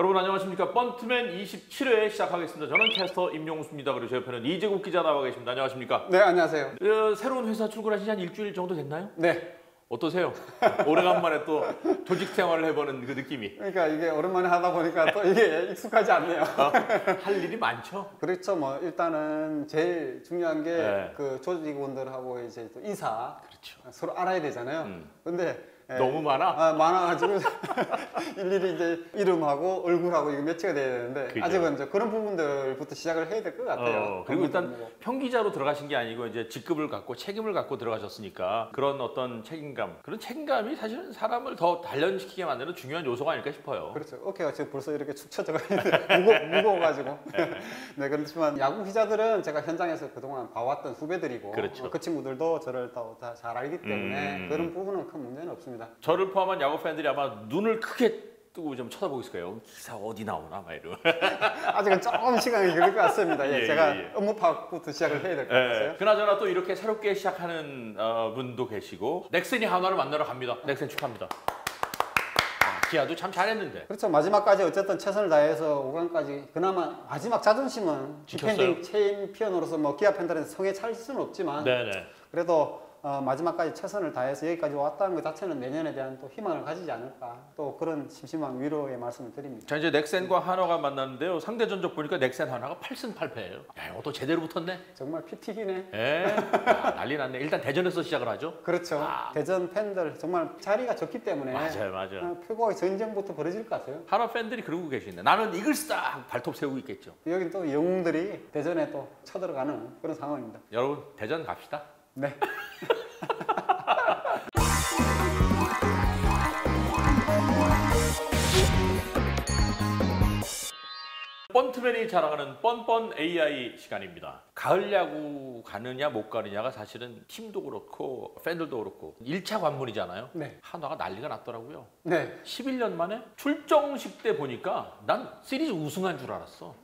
여러분 안녕하십니까 번트맨 27회 시작하겠습니다. 저는 캐스터 임용수입니다. 그리고 제 옆에는 이재국 기자 나와 계십니다. 안녕하십니까? 네, 안녕하세요. 어, 새로운 회사 출근하신 지한 일주일 정도 됐나요? 네. 어떠세요? 오래간만에 또 조직 생활을 해보는 그 느낌이 그러니까 이게 오랜만에 하다 보니까 또 이게 익숙하지 않네요. 어? 할 일이 많죠? 그렇죠. 뭐 일단은 제일 중요한 게 네. 그 조직원들하고 이제 또 인사 그렇죠. 서로 알아야 되잖아요. 음. 근데 예, 너무 많아? 아, 많아가지고 일일이 이제 이름하고 얼굴하고 이거 매치가 돼야 되는데 그죠. 아직은 이제 그런 부분들부터 시작을 해야 될 것 같아요. 어, 그리고 일단 뭐. 평기자로 들어가신 게 아니고 이제 직급을 갖고 책임을 갖고 들어가셨으니까 그런 어떤 책임감 그런 책임감이 사실은 사람을 더 단련시키게 만드는 중요한 요소가 아닐까 싶어요. 그렇죠. 어깨가 지금 벌써 이렇게 축 처져가 있는데 무거, 무거워가지고. 네, 그렇지만 야구 기자들은 제가 현장에서 그동안 봐왔던 후배들이고 그렇죠. 어, 그 친구들도 저를 다 잘 알기 때문에 음. 그런 부분은 큰 문제는 없습니다. 저를 포함한 야구 팬들이 아마 눈을 크게 뜨고 좀 쳐다보고 있을 거예요. 기사 어디 나오나 막 이러고. 아직은 조금 시간이 걸릴 것 같습니다. 예, 예, 제가 예, 예. 업무 파악부터 시작을 해야 될것 예, 같아요. 그나저나 또 이렇게 새롭게 시작하는 어, 분도 계시고 넥센이 한화를 만나러 갑니다. 넥센 축하합니다. 아, 기아도 참 잘했는데. 그렇죠. 마지막까지 어쨌든 최선을 다해서 5강까지 그나마 마지막 자존심은 지켰어요. 디펜딩 챔피언으로서 뭐 기아 팬들은 성에 찰 수는 없지만 네네. 그래도 어, 마지막까지 최선을 다해서 여기까지 왔다는 것 자체는 내년에 대한 또 희망을 가지지 않을까 또 그런 심심한 위로의 말씀을 드립니다. 자 이제 넥센과 한화가 만났는데요. 상대 전적 보니까 넥센 한화가 8승 8패예요. 야, 이것도 제대로 붙었네. 정말 피튀기네. 예. 야, 난리 났네. 일단 대전에서 시작을 하죠. 그렇죠. 아. 대전 팬들 정말 자리가 적기 때문에 맞아요, 맞아요. 어, 표고의 전쟁부터 벌어질 것 같아요. 한화 팬들이 그러고 계시네. 나는 이글스다 하고 발톱 세우고 있겠죠. 여기 또 영웅들이 대전에 또 쳐들어가는 그런 상황입니다. 여러분 대전 갑시다. 네. 번트맨이 자랑하는 뻔뻔 AI 시간입니다. 가을 야구 가느냐 못 가느냐가 사실은 팀도 그렇고 팬들도 그렇고 1차 관문이잖아요. 네. 한화가 난리가 났더라고요. 네. 11년 만에 출정식 때 보니까 난 시리즈 우승한 줄 알았어.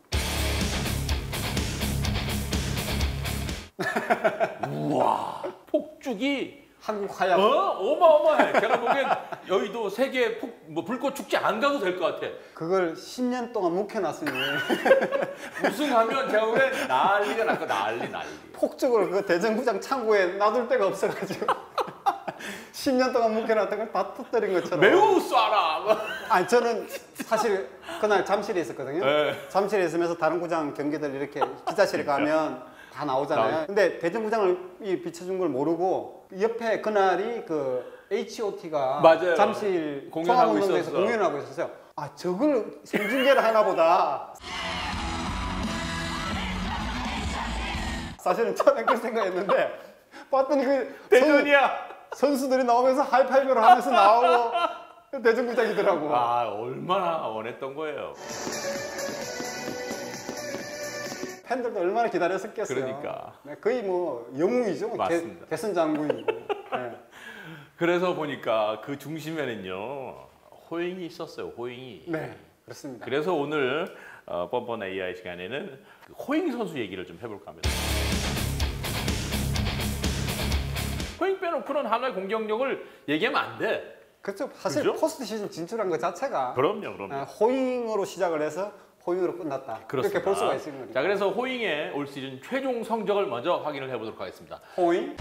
우와 폭죽이 한국 어 화약 어마어마해. 제가 보기엔 여의도 세계 폭, 뭐 불꽃 축제 안 가도 될 것 같아. 그걸 10년 동안 묵혀놨으니 우승하면 제가 보기엔 난리가 날거 난리 난리. 폭죽을 그 대전구장 창고에 놔둘 데가 없어가지고 10년 동안 묵혀놨던 걸 다 터뜨린 것처럼 매우 쏴라. 아니 저는 사실 그날 잠실에 있었거든요. 네. 잠실에 있으면서 다른 구장 경기들 이렇게 기자실에 가면 다 나오잖아요. 근데 대전구장을 이 비춰준 걸 모르고 옆에 그날이 그 H.O.T.가 맞아요. 잠실 공연하고 있었어. 공연을 하고 있었어요. 아 저걸 생중계를 하나 보다. 사실은 처음에 그 생각했는데 봤더니 그 선, 대전이야. 선수들이 나오면서 하이파이브를 하면서 나오고 대전구장이더라고. 아 얼마나 원했던 거예요. 팬들도 얼마나 기다렸었겠어요. 그러니까. 네, 거의 뭐 영웅이죠. 개, 맞습니다. 개 선 장군이고. 네. 그래서 보니까 그 중심에는요 호잉이 있었어요. 호잉이. 네, 그렇습니다. 그래서 오늘 어, 뻔뻔 AI 시간에는 그 호잉 선수 얘기를 좀 해볼까 합니다. 호잉 빼놓고는 하나의 공격력을 얘기하면 안 돼. 그렇죠. 사실 그죠? 포스트 시즌 진출한 것 자체가 그럼요, 그럼요. 아, 호잉으로 시작을 해서 호잉으로 끝났다. 이렇게 볼 수가 거니까. 자, 그래서 호잉의 올 시즌 최종 성적을 먼저 확인을 해보도록 하겠습니다. 호잉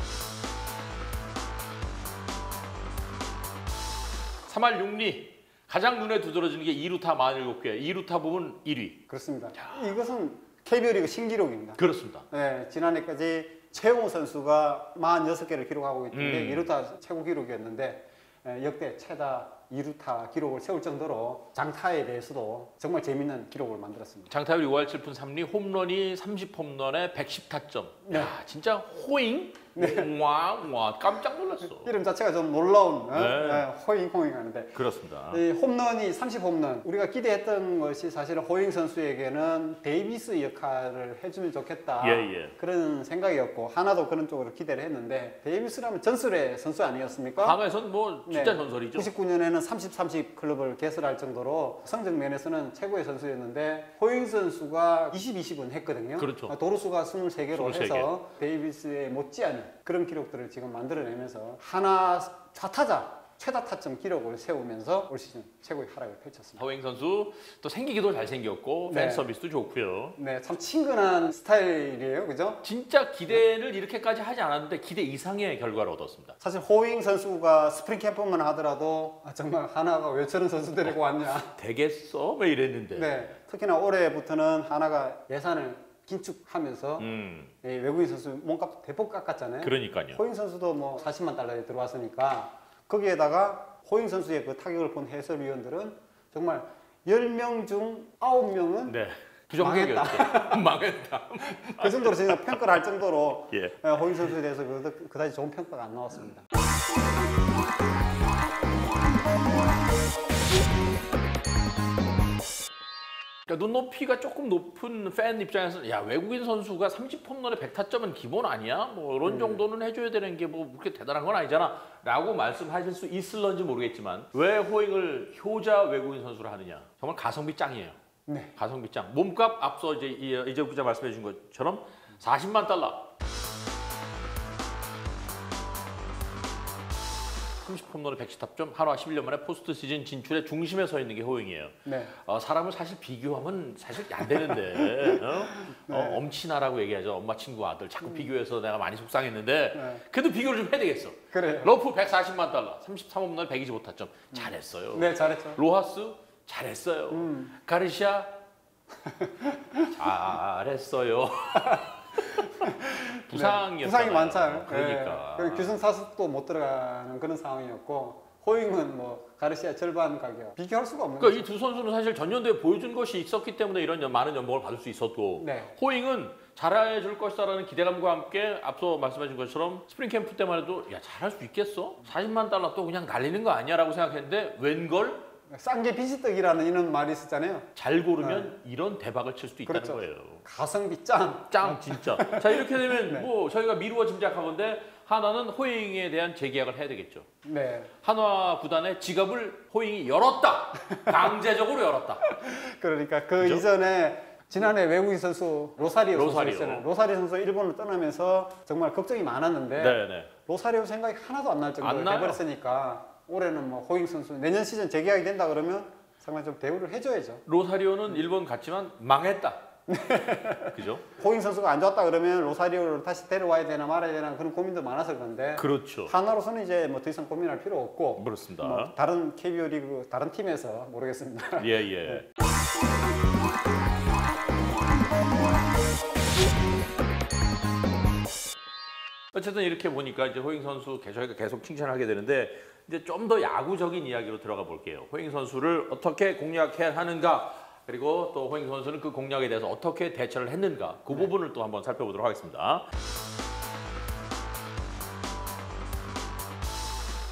3할 6리 가장 눈에 두드러지는 게 2루타 47개, 2루타 부분 1위. 그렇습니다. 이것은 KBO 리그 신기록입니다. 그렇습니다. 네, 지난해까지 최용호 선수가 46개를 기록하고 있는데 음. 이루타 최고 기록이었는데 에, 역대 최다 이루타 기록을 세울 정도로 장타에 대해서도 정말 재밌는 기록을 만들었습니다. 장타율 5할 7푼 3리, 홈런이 30홈런에 110타점. 네. 야, 진짜 호잉? 와, 와, 깜짝 놀랐어. 이름 자체가 좀 놀라운 어? 네. 예, 호잉 호잉 하는데 그렇습니다. 이 홈런이 30홈런 우리가 기대했던 것이 사실은 호잉 선수에게는 데이비스 역할을 해주면 좋겠다 예, 예. 그런 생각이었고 하나도 그런 쪽으로 기대를 했는데 데이비스라면 전설의 선수 아니었습니까? 한화에서는 뭐 진짜 네. 전설이죠. 99년에는 30, 30 클럽을 개설할 정도로 성적 면에서는 최고의 선수였는데 호잉 선수가 20, 20은 했거든요. 그렇죠. 도루수가 23개로 23개. 해서 데이비스에 못지않은 그런 기록들을 지금 만들어내면서 하나 좌타자 최다 타점 기록을 세우면서 올 시즌 최고의 활약을 펼쳤습니다. 허잉 선수 또 생기기도 잘생겼고 팬 네. 서비스도 좋고요. 네, 참 친근한 스타일이에요, 그죠? 진짜 기대를 이렇게까지 하지 않았는데 기대 이상의 결과를 얻었습니다. 사실 호잉 선수가 스프링 캠프만 하더라도 아, 정말 하나가 왜 저런 선수 데리고 왔냐. 되겠어? 왜 이랬는데. 네, 특히나 올해부터는 하나가 예산을 긴축하면서 음, 이 외국인 선수 몸값 대폭 깎았잖아요. 그러니까요. 호잉 선수도 뭐 40만 달러에 들어왔으니까 거기에다가 호잉 선수의 그 타격을 본 해설위원들은 정말 10명 중 9명은 네. 부정적이었죠. 망했다. 그 정도로 진짜 평가를 할 정도로 예. 어, 호잉 선수에 대해서 그- 그다지 좋은 평가가 안 나왔습니다. 그러니까 눈높이가 조금 높은 팬 입장에서는 야 외국인 선수가 30홈런에 100타점은 기본 아니야? 뭐 이런 정도는 해줘야 되는 게 뭐 그렇게 대단한 건 아니잖아. 라고 말씀하실 수 있을런지 모르겠지만 왜 호잉을 효자 외국인 선수로 하느냐? 정말 가성비 짱이에요. 네. 가성비 짱. 몸값 앞서 이제 이- 이재욱 기자 말씀해 준 것처럼 40만 달러 30홈런에 110타점 하루와 11년 만에 포스트 시즌 진출의 중심에 서 있는 게 호잉이에요 네. 어, 사람을 사실 비교하면 사실 안 되는데 어? 네. 어, 엄친아라고 얘기하죠 엄마 친구 아들 자꾸 비교해서 내가 많이 속상했는데 네. 그래도 비교를 좀 해야 되겠어 그래요. 러프 140만 달러 33홈런 125타점 잘했어요 네, 잘했죠. 로하스 잘했어요 음. 가르시아 잘했어요 부상이었잖아요 네, 부상이 많잖아요. 그러니까 네. 규승 사습도 못 들어가는 그런 상황이었고 호잉은 뭐 가르시아 절반 가격 비교할 수가 없는 그러니까 이 두 선수는 사실 전년도에 보여준 것이 있었기 때문에 이런 연- 많은 연봉을 받을 수 있었고 네. 호잉은 잘해줄 것이다라는 기대감과 함께 앞서 말씀하신 것처럼 스프링 캠프 때만 해도 야 잘할 수 있겠어? 40만 달러 또 그냥 날리는 거 아니야 라고 생각했는데 웬걸 싼 게 비지떡이라는 이런 말이 있었잖아요. 잘 고르면 이런 대박을 칠 수도 있다는 네. 그렇죠. 거예요. 가성비 짱. 짱 진짜. 자 이렇게 되면 네. 뭐 저희가 미루어 짐작하건데 하나는 호잉에 대한 재계약을 해야 되겠죠. 네. 한화 구단의 지갑을 호잉이 열었다. 강제적으로 열었다. 그러니까 그 그죠? 이전에 지난해 외국인 선수 로사리오, 로사리오. 선수. 로사리오 선수 일본을 떠나면서 정말 걱정이 많았는데 네네. 로사리오 생각이 하나도 안날안 정도로 나요. 해버렸으니까 올해는 뭐 호잉 선수 내년 시즌 재계약이 된다 그러면 상당히 좀 대우를 해줘야죠. 로사리오는 일본 갔지만 망했다. 그죠? 호잉 선수가 안 좋았다 그러면 로사리오를 다시 데려와야 되나 말아야 되나 그런 고민도 많아서 그런데 그렇죠. 하나로서는 이제 뭐 더 이상 고민할 필요 없고 그렇습니다. 뭐 다른 KBO 리그 다른 팀에서 모르겠습니다. 예, 예. 어쨌든 이렇게 보니까 이제 호잉 선수 개- 저희가 계속 칭찬하게 되는데 이제 좀 더 야구적인 이야기로 들어가 볼게요. 호잉 선수를 어떻게 공략해야 하는가 그리고 또 호잉 선수는 그 공략에 대해서 어떻게 대처를 했는가 그 부분을 또 한번 살펴보도록 하겠습니다.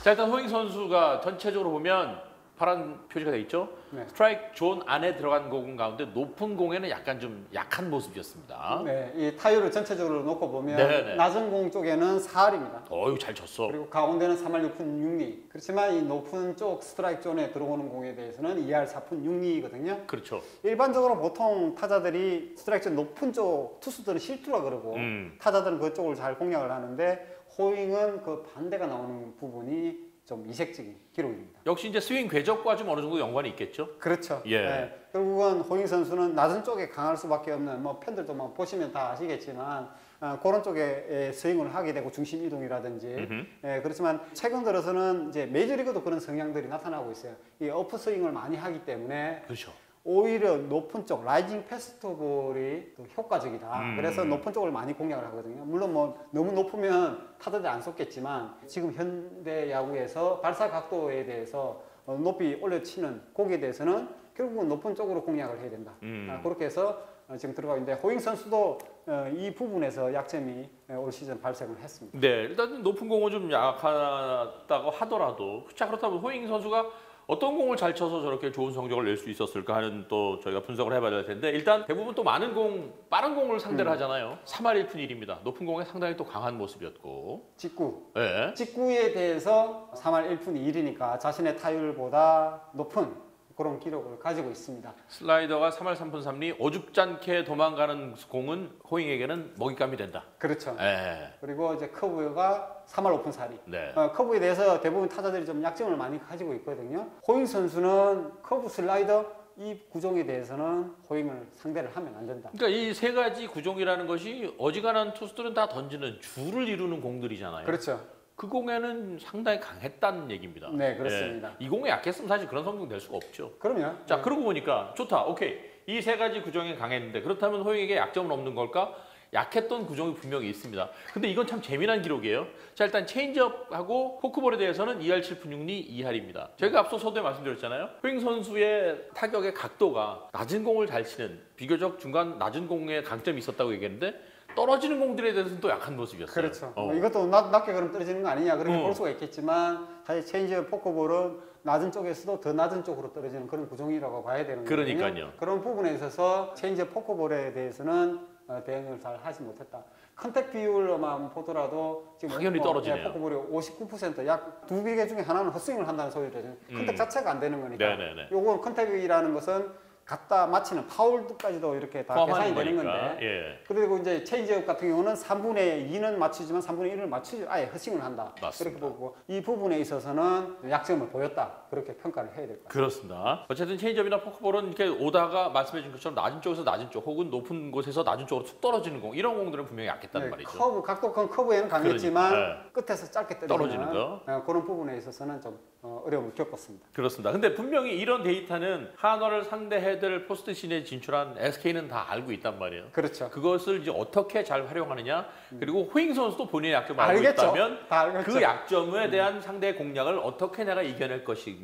자 일단 호잉 선수가 전체적으로 보면 파란 표시가 돼 있죠. 네. 스트라이크 존 안에 들어간 공 가운데 높은 공에는 약간 좀 약한 모습이었습니다. 네, 이 타율을 전체적으로 놓고 보면 아. 네네. 낮은 공 쪽에는 4할입니다. 어유 잘 쳤어. 그리고 가운데는 3할 6푼 6리. 그렇지만 이 높은 쪽 스트라이크 존에 들어오는 공에 대해서는 2할 4푼 6리거든요. 그렇죠. 일반적으로 보통 타자들이 스트라이크 존 높은 쪽 투수들은 실투라 그러고 음. 타자들은 그쪽을 잘 공략을 하는데 호잉은 그 반대가 나오는 부분이 좀 이색적인 기록입니다. 역시 이제 스윙 궤적과 좀 어느 정도 연관이 있겠죠. 그렇죠. 예. 결국은 호잉 선수는 낮은 쪽에 강할 수밖에 없는 뭐 팬들도 막 보시면 다 아시겠지만 어, 그런 쪽에 에, 스윙을 하게 되고 중심 이동이라든지. 예, 그렇지만 최근 들어서는 이제 메이저리그도 그런 성향들이 나타나고 있어요. 이 어프 스윙을 많이 하기 때문에 그렇죠. 오히려 높은 쪽 라이징 패스트볼이 더 효과적이다. 음. 그래서 높은 쪽을 많이 공략을 하거든요. 물론 뭐 너무 높으면 타자들이 안 쏟겠지만 지금 현대 야구에서 발사 각도에 대해서 어, 높이 올려치는 공에 대해서는 결국은 높은 쪽으로 공략을 해야 된다. 음. 아, 그렇게 해서 어, 지금 들어가고 있는데 호잉 선수도 어, 이 부분에서 약점이 어, 올 시즌 발생을 했습니다. 네, 일단 높은 공은 좀 약하다고 하더라도 자 그렇다면 호잉 선수가 어떤 공을 잘 쳐서 저렇게 좋은 성적을 낼 수 있었을까 하는 또 저희가 분석을 해봐야 될 텐데 일단 대부분 또 많은 공, 빠른 공을 상대를 음. 하잖아요. 3할 1푼 1입니다. 높은 공에 상당히 또 강한 모습이었고. 직구. 네. 직구에 대해서 3할 1푼 1이니까 자신의 타율보다 높은 그런 기록을 가지고 있습니다. 슬라이더가 3할 3푼 3리 오죽지 않게 도망가는 공은 호잉에게는 먹잇감이 된다. 그렇죠. 예. 그리고 이제 커브가 3할 오픈 사리. 네. 어, 커브에 대해서 대부분 타자들이 좀 약점을 많이 가지고 있거든요. 호잉 선수는 커브 슬라이더 이 구종에 대해서는 호잉을 상대를 하면 안 된다. 그러니까 이 세 가지 구종이라는 것이 어지간한 투수들은 다 던지는 줄을 이루는 공들이잖아요. 그렇죠. 그 공에는 상당히 강했다는 얘기입니다. 네, 그렇습니다. 예. 이 공에 약했으면 사실 그런 성공 될 수가 없죠. 그럼요. 자, 그러고 보니까 좋다. 오케이. 이 세 가지 구종에 강했는데 그렇다면 호잉에게 약점은 없는 걸까? 약했던 구종이 분명히 있습니다. 근데 이건 참 재미난 기록이에요. 자, 일단 체인지업하고 포크볼에 대해서는 2할 7푼 6리 2할입니다. 제가 앞서 서두에 말씀드렸잖아요. 호잉 선수의 타격의 각도가 낮은 공을 잘 치는 비교적 중간 낮은 공에 강점이 있었다고 얘기했는데 떨어지는 공들에 대해서는 또 약한 모습이었어요. 그렇죠. 어. 뭐 이것도 낮, 낮게 그럼 떨어지는 거 아니냐 그렇게 어. 볼 수가 있겠지만 사실 체인지업 포크볼은 낮은 쪽에서도 더 낮은 쪽으로 떨어지는 그런 구종이라고 봐야 되는 거거든요. 그러니까요. 그런 부분에 있어서 체인지업 포크볼에 대해서는 어, 대응을 잘 하지 못했다. 컨택 비율로만 보더라도 지금 확연히 뭐, 떨어지네요. 예, 포크볼이 59%약 두 개 중에 하나는 헛스윙을 한다는 소리거든요. 컨택 음. 자체가 안 되는 거니까. 네네네. 요건 컨택이라는 것은 갖다 맞히는 파울까지도 이렇게 다 계산이 되는 거니까. 건데 예. 그리고 이제 체인지업 같은 경우는 3분의 2는 맞추지만 3분의 1을 맞추지 아예 허싱을 한다. 맞습니다. 그렇게 보고 이 부분에 있어서는 약점을 보였다. 그렇게 평가를 해야 될 것 같아요. 그렇습니다. 어쨌든 체인지업이나 포크볼은 이렇게 오다가 말씀해준 것처럼 낮은 쪽에서 낮은 쪽 혹은 높은 곳에서 낮은 쪽으로 툭 떨어지는 공 이런 공들은 분명히 약했다는 네, 말이죠. 커브 각도 큰 커브에는 강했지만 그러니까, 끝에서 짧게 떨어지는, 떨어지는 거. 어, 그런 부분에 있어서는 좀 어, 어려움을 겪었습니다. 그렇습니다. 근데 분명히 이런 데이터는 한화를 상대해야 될 포스트 시즌에 진출한 SK는 다 알고 있단 말이에요. 그렇죠. 그것을 이제 어떻게 잘 활용하느냐 그리고 호잉 선수도 본인의 약점을 알고 알겠죠. 있다면. 그 약점에 대한 상대의 공략을 어떻게 내가 이겨낼 것인가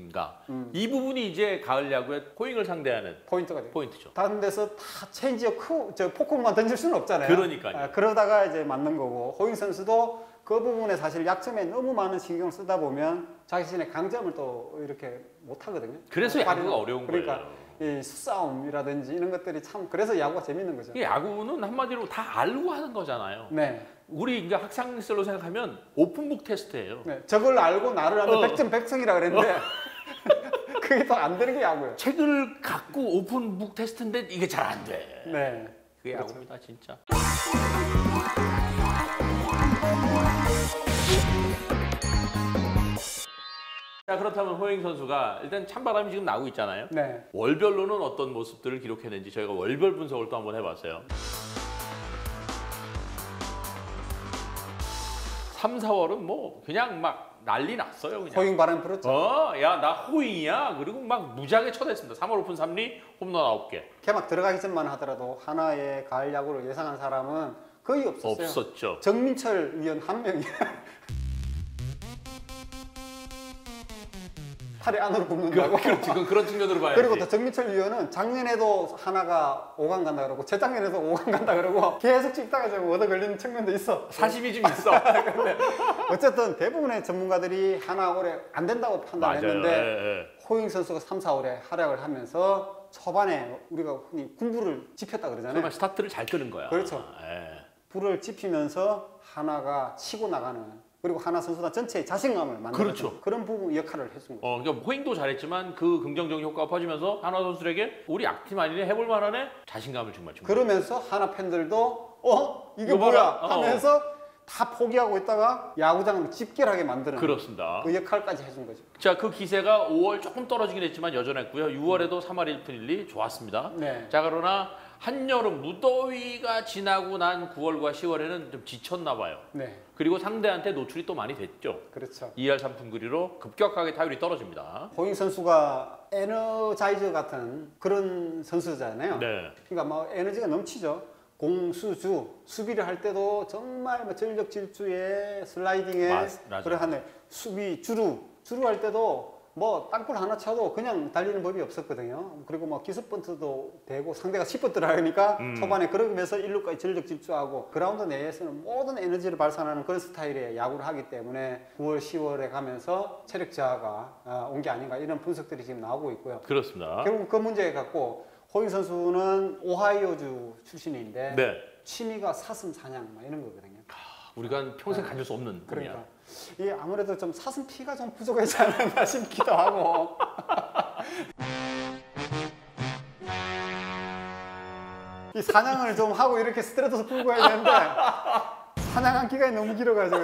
음. 이 부분이 이제 가을 야구의 호잉을 상대하는 포인트가 돼요. 포인트죠. 다른 데서 다 체인지업 크, 저 포크만 던질 수는 없잖아요. 그러니까요. 아, 그러다가 이제 맞는 거고 호잉 선수도 그 부분에 사실 약점에 너무 많은 신경을 쓰다 보면 자신의 강점을 또 이렇게 못 하거든요. 그래서 발휘를- 야구가 어려운 그러니까 거예요. 이 수싸움이라든지 이런 것들이 참 그래서 야구가 재밌는 거죠. 야구는 한마디로 다 알고 하는 거잖아요. 네. 우리 이제 학창시절로 생각하면 오픈북 테스트예요. 네. 저걸 알고 나를 하면 어. 백점 백승이라 그랬는데 그게 또안 되는 게 야구예요. 책을 갖고 오픈북 테스트인데 이게 잘 안 돼. 네. 그게 그렇죠. 야구입니다, 진짜. 자 그렇다면 호잉 선수가 일단 찬바람이 지금 나고 있잖아요. 네. 월별로는 어떤 모습들을 기록했는지 저희가 월별 분석을 또 한번 해봤어요. 3, 4월은 뭐 그냥 막 난리 났어요. 그냥. 호잉 바람 불었죠. 어, 야, 나 호잉이야. 그리고 막 무지하게 쳐댔습니다. 3월 오픈 3리, 홈런 9개. 개막 들어가기 전만 하더라도 하나의 가을 야구를 예상한 사람은 거의 없었어요. 없었죠. 정민철 위원 한 명이 팔이 안으로 굽는다고. 그렇지, 그건 그런 측면으로 봐야지. 그리고 또 정민철 위원은 작년에도 하나가 5강 간다 그러고 재작년에도 5강 간다 그러고 계속 찍다가 좀 얻어 걸리는 측면도 있어. 사심이 좀 있어. 어쨌든 대부분의 전문가들이 하나 올해 안 된다고. 판단했는데 예, 예. 호잉 선수가 3, 4월에 활약을 하면서 초반에 우리가 흔히 군부를 지폈다 그러잖아요. 정말 스타트를 잘 끄는 거야. 그렇죠. 예. 불을 지피면서 하나가 치고 나가는 그리고 하나 선수단 전체의 자신감을 만드는 그렇죠. 그런 부분 역할을 거죠. 어, 그러니까 호잉도 잘했지만 그 긍정적인 효과가 퍼지면서 하나 선수에게 우리 악팀 아니네 해볼 만하네 자신감을 정말 줍니다. 그러면서 하나 팬들도 어 이게 뭐야 봐라. 어. 하면서 다 포기하고 있다가 야구장을 집결하게 만드는 그렇습니다. 그 역할까지 해준 거죠. 자, 그 기세가 5월 조금 떨어지긴 했지만 여전했고요. 6월에도 3할 1푼 1리 좋았습니다. 네. 자, 그러나 한여름 무더위가 지나고 난 9월과 10월에는 좀 지쳤나 봐요. 네, 그리고 상대한테 노출이 또 많이 됐죠. 그렇죠. 2할 3푼 그리로 급격하게 타율이 떨어집니다. 호잉 선수가 에너자이저 같은 그런 선수잖아요. 네. 그러니까 뭐 에너지가 넘치죠. 공수주 수비를 할 때도 정말 뭐 전력 질주에 슬라이딩에 하네 수비 주루 주루 할 때도 뭐 땅볼 하나 쳐도 그냥 달리는 법이 없었거든요. 그리고 뭐 기습 번트도 되고 상대가 10번트를 하니까 음. 초반에 그러면서 1루까지 전력 질주하고 그라운드 내에서는 모든 에너지를 발산하는 그런 스타일의 야구를 하기 때문에 9월, 10월에 가면서 체력 저하가 온 게 아닌가 이런 분석들이 지금 나오고 있고요. 그렇습니다. 결국 그 문제 갖고 호잉 선수는 오하이오주 출신인데 네. 취미가 사슴 사냥 막 이런 거거든요. 우리가 평생 가질 수 없는 분야. 그러니까 이게 아무래도 좀 사슴 피가 좀 부족하지 않았나 싶기도 하고 이 사냥을 좀 하고 이렇게 스트레스 풀고 해야 되는데 사냥한 기간이 너무 길어가지고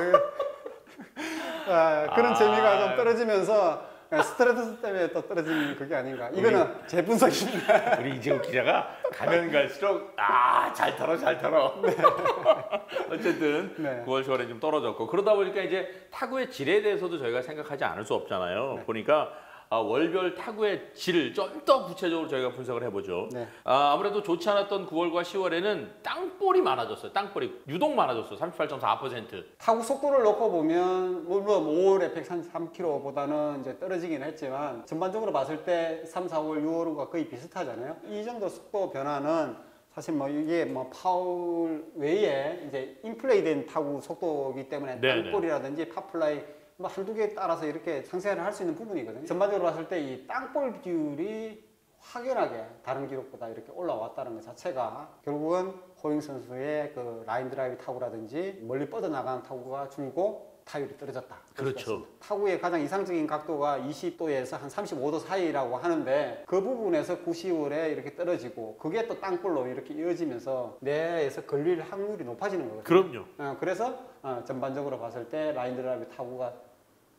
아, 그런 아. 재미가 좀 떨어지면서 스트레스 때문에 또 떨어지는 그게 아닌가. 이거는 제 분석입니다. 우리 이재호 기자가 가면 갈수록 아 잘 털어 잘 털어. 어쨌든 네. 9월 10월에 좀 떨어졌고 그러다 보니까 이제 타구의 질에 대해서도 저희가 생각하지 않을 수 없잖아요. 보니까 아, 월별 타구의 질을 좀 더 구체적으로 저희가 분석을 해보죠. 네. 아, 아무래도 좋지 않았던 9월과 10월에는 땅볼이 많아졌어요. 땅볼이 유독 많아졌어요. 38.4%. 타구 속도를 놓고 보면 물론 5월에 133km보다는 이제 떨어지긴 했지만 전반적으로 봤을 때 3, 4월, 6월과 거의 비슷하잖아요. 이 정도 속도 변화는 사실 뭐 이게 뭐 파울 외에 이제 인플레이된 타구 속도이기 때문에 네네. 땅볼이라든지 파플라이 뭐 한두 개에 따라서 이렇게 상세를 할 수 있는 부분이거든요. 전반적으로 봤을 때 이 땅볼 비율이 확연하게 다른 기록보다 이렇게 올라왔다는 것 자체가 결국은 호잉 선수의 그 라인 드라이브 타구라든지 멀리 뻗어나가는 타구가 줄고 타율이 떨어졌다. 그렇죠. 타구의 가장 이상적인 각도가 20도에서 한 35도 사이라고 하는데 그 부분에서 9, 10월에 이렇게 떨어지고 그게 또 땅볼로 이렇게 이어지면서 뇌에서 걸릴 확률이 높아지는 거거든요. 그럼요. 어, 그래서 어, 전반적으로 봤을 때 라인 드라이브 타구가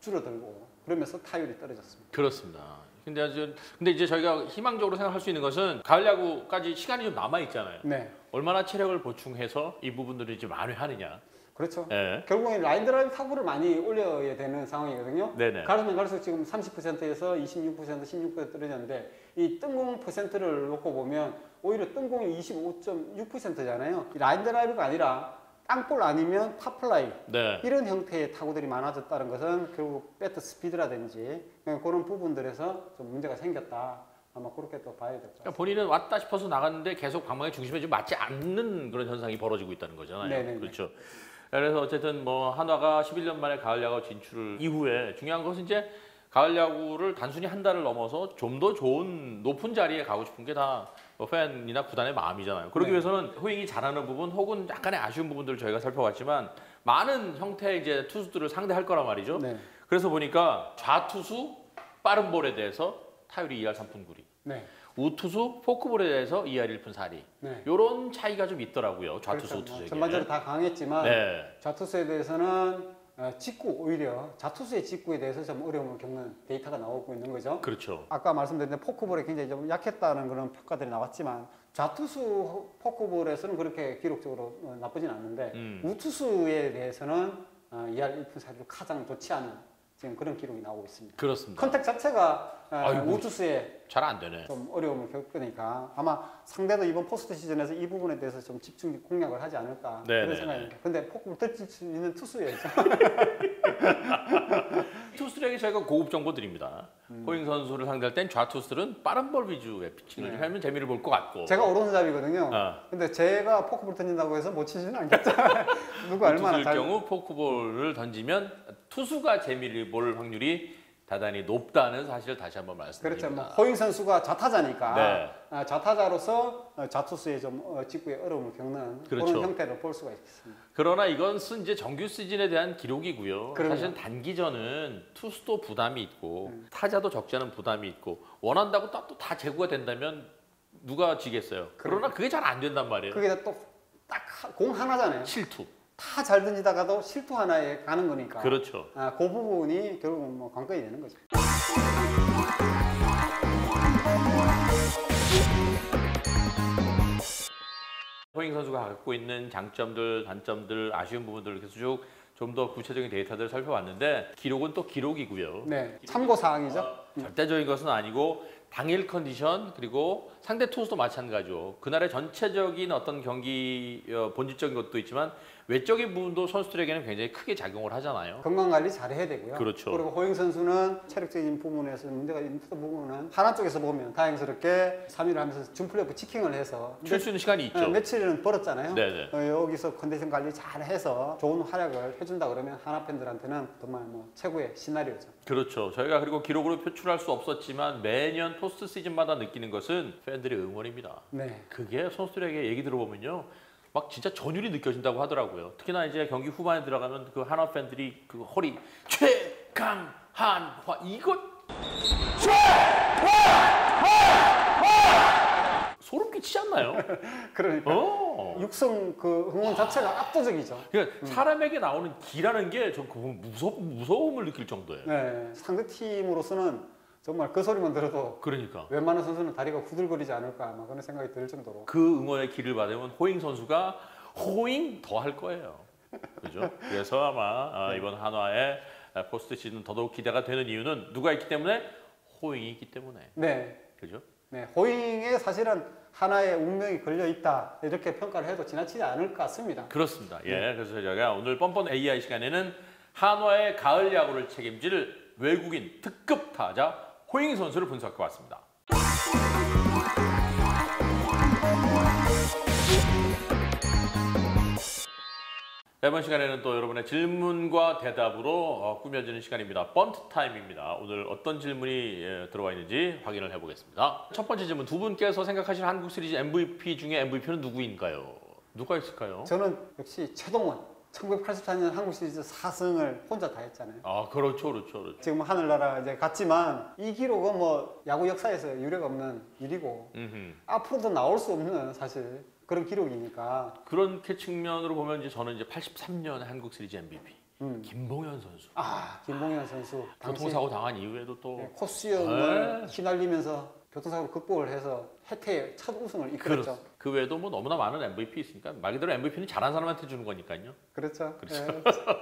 줄어들고 그러면서 타율이 떨어졌습니다. 그렇습니다. 근데 아주 근데 이제 저희가 희망적으로 생각할 수 있는 것은 가을 야구까지 시간이 좀 남아 있잖아요. 네, 얼마나 체력을 보충해서 이 부분들을 이제 만회하느냐. 그렇죠. 예. 결국엔 라인 드라이브 타구를 많이 올려야 되는 상황이거든요. 네네. 가르면 갈수록 지금 30%에서 26%, 16% 떨어졌는데 이 뜬공 퍼센트를 놓고 보면 오히려 뜬공이 25.6%잖아요. 라인 드라이브가 아니라 땅볼 아니면 탑플라이 네. 이런 형태의 타구들이 많아졌다는 것은 결국 배트 스피드라든지 그런 부분들에서 좀 문제가 생겼다. 아마 그렇게 또 봐야 될것 같습니다. 그러니까 본인은 왔다 싶어서 나갔는데 계속 방망이 중심에 좀 맞지 않는 그런 현상이 벌어지고 있다는 거잖아요. 네네네. 그렇죠. 그래서 어쨌든 뭐 한화가 11년 만에 가을 야구 진출 이후에 중요한 것은 이제 가을 야구를 단순히 한 달을 넘어서 좀 더 좋은 높은 자리에 가고 싶은 게다 팬이나 구단의 마음이잖아요. 그러기 네. 위해서는 호잉이 잘하는 부분 혹은 약간의 아쉬운 부분들을 저희가 살펴봤지만 많은 형태의 이제 투수들을 상대할 거란 말이죠. 네. 그래서 보니까 좌투수 빠른 볼에 대해서 타율이 2할 3푼 9리. 네. 우투수 포크볼에 대해서 2할 1푼 4리. 네. 요런 차이가 좀 있더라고요. 좌투수 그렇죠. 뭐 우투수에게. 전반적으로 다 강했지만 네. 좌투수에 대해서는 어, 직구 오히려 좌투수의 직구에 대해서 좀 어려움을 겪는 데이터가 나오고 있는 거죠. 그렇죠. 아까 말씀드린 대로 포크볼에 굉장히 좀 약했다는 그런 평가들이 나왔지만 좌투수 포크볼에서는 그렇게 기록적으로 어, 나쁘진 않는데 음. 우투수에 대해서는 어, 2할 1푼 4리 가장 좋지 않은 지금 그런 기록이 나오고 있습니다. 그렇습니다. 컨택 자체가 어, 아이고. 우투수에 잘 안 되네. 좀 어려움을 겪으니까 아마 상대도 이번 포스트 시즌에서 이 부분에 대해서 좀 집중 공략을 하지 않을까 네, 그런 네, 생각입니다. 근데 포크볼 던질 수 있는 투수였죠. 투수들에게 저희가 고급 정보 드립니다. 음. 호잉 선수를 상대할 땐 좌투수들은 빠른 볼 위주의 피칭을 네. 하면 재미를 볼 것 같고. 제가 오른손잡이거든요. 어. 근데 제가 포크볼 던진다고 해서 못 치지는 않겠죠. 누가 얼마나 잘 경우 포크볼을 던지면 투수가 재미를 볼 확률이 대단히 높다는 사실을 다시 한번 그렇죠. 말씀드립니다. 뭐 호잉 선수가 좌타자니까 네. 아, 좌타자로서 어, 좌투수의 좀 어, 직구에 어려움을 겪는 그 그렇죠. 런 형태를 볼 수가 있습니다. 그러나 이것은 이제 정규 시즌에 대한 기록이고요. 그럼요. 사실은 단기전은 투수도 부담이 있고 음. 타자도 적지 않은 부담이 있고 원한다고 또다 제구가 된다면 누가 지겠어요. 그러나 그게 잘 안 된단 말이에요. 그게 또 딱 공 하나잖아요. 실투. 다 잘 던지다가도 실투 하나에 가는 거니까. 그렇죠. 아, 그 부분이 결국은 뭐 관건이 되는 거죠. 호잉 선수가 갖고 있는 장점들, 단점들, 아쉬운 부분들을 계속 좀더 구체적인 데이터들을 살펴봤는데 기록은 또 기록이고요. 네, 참고 사항이죠. 절대적인 것은 아니고 당일 컨디션 그리고 상대 투수도 마찬가지고 그날의 전체적인 어떤 경기 어, 본질적인 것도 있지만 외적인 부분도 선수들에게는 굉장히 크게 작용을 하잖아요. 건강 관리 잘 해야 되고요. 그렇죠. 그리고 호잉 선수는 체력적인 부분에서 문제가 있는 부분은 하나 쪽에서 보면 다행스럽게 3위를 하면서 준 플레이오프 치킹을 해서 쉴 수 있는 시간이 있죠. 어, 며칠은 벌었잖아요. 네네. 어, 여기서 컨디션 관리 잘 해서 좋은 활약을 해준다 그러면 하나 팬들한테는 정말 뭐 최고의 시나리오죠. 그렇죠. 저희가 그리고 기록으로 표출할 수 없었지만 매년 포스트 시즌마다 느끼는 것은 팬들의 응원입니다. 네. 그게 선수들에게 얘기 들어보면요. 막 진짜 전율이 느껴진다고 하더라고요. 특히나 이제 경기 후반에 들어가면 그 한화 팬들이 그 허리 최강한화 이거 소름 끼치지 않나요? 그러니까 어. 육성 그 응원 자체가 압도적이죠. 그러니까 사람에게 나오는 기라는 게 전 그거 무서 무서움을 느낄 정도예요. 네, 상대 팀으로서는 정말 그 소리만 들어도 그러니까 웬만한 선수는 다리가 후들거리지 않을까 막 그런 생각이 들 정도로. 그 응원의 기를 받으면 호잉 선수가 호잉 더 할 거예요. 그죠? 그래서 아마 아, 이번 한화의 포스트 시즌 더더욱 기대가 되는 이유는 누가 있기 때문에 호잉이 있기 때문에 네, 그죠? 네, 호잉에 사실은 하나의 운명이 걸려 있다 이렇게 평가를 해도 지나치지 않을 것 같습니다. 그렇습니다. 예, 그래서 제가 오늘 뻔뻔 AI 시간에는 한화의 가을 야구를 책임질 외국인 특급 타자 호잉 선수를 분석해 왔습니다. 이번 시간에는 또 여러분의 질문과 대답으로 어, 꾸며지는 시간입니다. 번트 타임입니다. 오늘 어떤 질문이 예, 들어와 있는지 확인을 해보겠습니다. 첫 번째 질문 두 분께서 생각하시는 한국 시리즈 MVP 중에 MVP는 누구인가요? 누가 있을까요? 저는 역시 최동원 1984년 한국 시리즈 4승을 혼자 다 했잖아요. 아 그렇죠, 그렇죠, 그렇죠. 지금 하늘나라 이제 갔지만 이 기록은 뭐 야구 역사에서 유례가 없는 일이고 음흠. 앞으로도 나올 수 없는 사실 그런 기록이니까 그렇게 측면으로 보면 이제 저는 이제 83년 한국 시리즈 MVP 음. 김봉현 선수 아 김봉현 선수 교통사고 당한 이후에도 또 네, 코스염을 네. 휘날리면서 교통사고를 극복을 해서 해태의 첫 우승을 이끌었죠. 그렇죠. 그 외에도 뭐 너무나 많은 MVP 있으니까 말 그대로 MVP는 잘한 사람한테 주는 거니까요. 그렇죠. 그렇죠.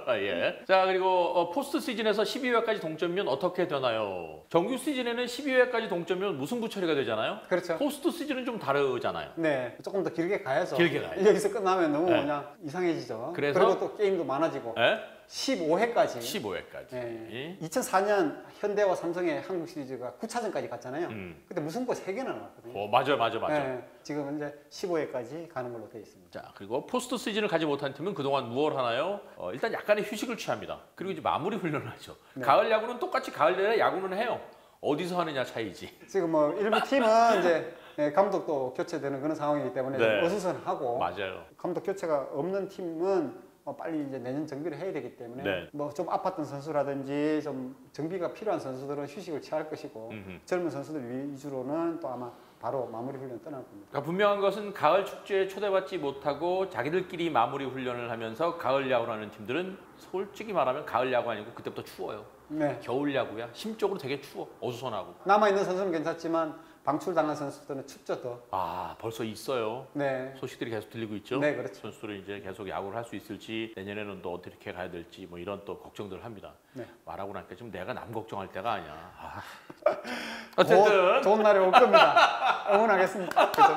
네. 예. 자 그리고 어, 포스트 시즌에서 12회까지 동점이면 어떻게 되나요? 정규 시즌에는 12회까지 동점이면 무승부 처리가 되잖아요. 그렇죠. 포스트 시즌은 좀 다르잖아요. 네, 조금 더 길게 가야죠. 길게 가야죠. 여기서 끝나면 너무 네. 그냥 이상해지죠. 그래서- 리고 또 게임도 많아지고 예? 15회까지. 15회까지. 네. 2004년 현대와 삼성의 한국 시리즈가 9차전까지 갔잖아요. 음. 그때 무승부 3개나 나왔거든요. 어, 맞아, 맞아, 맞아. 네, 지금 이제 15회까지 가는 걸로 되어 있습니다. 자 그리고 포스트 시즌을 가지 못한 팀은 그동안 무엇을 하나요? 어, 일단 약간의 휴식을 취합니다. 그리고 이제 마무리 훈련을 하죠. 네. 가을 야구는 똑같이 가을 내내 야구는 해요. 어디서 하느냐 차이지. 지금 뭐 일부 팀은 이제 네, 감독도 교체되는 그런 상황이기 때문에 좀 네. 어수선하고 맞아요. 감독 교체가 없는 팀은 어, 빨리 이제 내년 정비를 해야 되기 때문에 네. 뭐좀 아팠던 선수라든지 좀 정비가 필요한 선수들은 휴식을 취할 것이고 음흠. 젊은 선수들 위주로는 또 아마 바로 마무리 훈련 떠날 겁니다. 그러니까 분명한 것은 가을 축제에 초대받지 못하고 자기들끼리 마무리 훈련을 하면서 가을 야구를 하는 팀들은 솔직히 말하면 가을 야구 아니고 그때부터 추워요. 네. 겨울 야구야. 심적으로 되게 추워. 어수선하고. 남아 있는 선수는 괜찮지만 방출당한 선수들은 춥죠 더. 아 벌써 있어요. 네. 소식들이 계속 들리고 있죠. 네, 그렇죠. 선수들이 이제 계속 야구를 할 수 있을지 내년에는 또 어떻게 가야 될지 뭐 이런 또 걱정들을 합니다. 네. 말하고 나니까 지금 내가 남 걱정할 때가 아니야. 아. 어쨌든 곧 좋은 날이 올 겁니다. 응원하겠습니다. 그죠?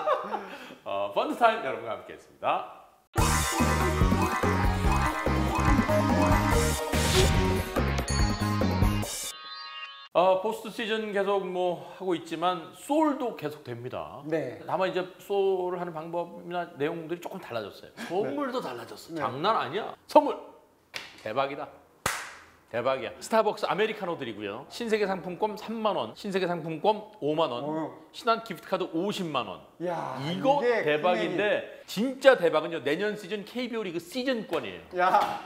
어, 펀드 타임 여러분과 함께했습니다. 어, 포스트 시즌 계속 뭐 하고 있지만 소울도 계속 됩니다. 네. 다만 이제 소울을 하는 방법이나 내용들이 조금 달라졌어요. 선물도 달라졌어. 네. 장난 아니야. 선물 대박이다. 대박이야. 스타벅스 아메리카노 드리고요. 신세계 상품권 3만 원, 신세계 상품권 5만 원, 어, 신한 기프트카드 50만 원. 야, 이거 이게 대박인데 진짜 대박은요. 내년 시즌 KBO 리그 시즌권이에요. 야,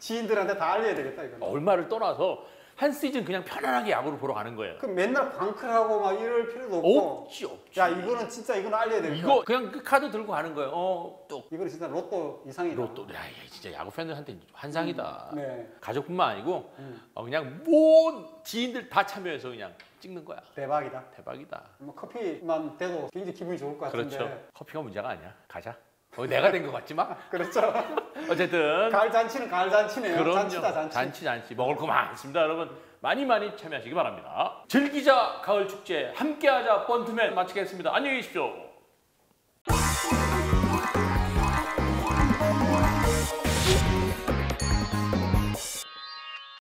지인들한테 다 알려야 되겠다 이거. 얼마를 떠나서 한 시즌 그냥 편안하게 야구를 보러 가는 거예요. 그럼 맨날 광클하고 막 이럴 필요도 없고. 없지 없지. 야, 이거는 진짜 이거는 알려야 되겠다. 이거 그냥 그 카드 들고 가는 거예요. 어, 또 이거는 진짜 로또 이상이다. 로또. 야, 이게 진짜 야구 팬들한테 환상이다. 네. 가족뿐만 아니고 음. 어, 그냥 모든 지인들 다 참여해서 그냥 찍는 거야. 대박이다. 대박이다. 뭐 커피만 돼도 굉장히 기분이 좋을 것 같은데. 그렇죠. 커피가 문제가 아니야. 가자. 어, 내가 된 것 같지만 그렇죠. 어쨌든 가을 잔치는 가을 잔치네요. 그럼요. 잔치다 잔치. 잔치 잔치 먹을 거 많습니다, 여러분. 많이 많이 참여하시기 바랍니다. 즐기자 가을 축제 함께하자 번트맨 마치겠습니다. 안녕히 계십시오.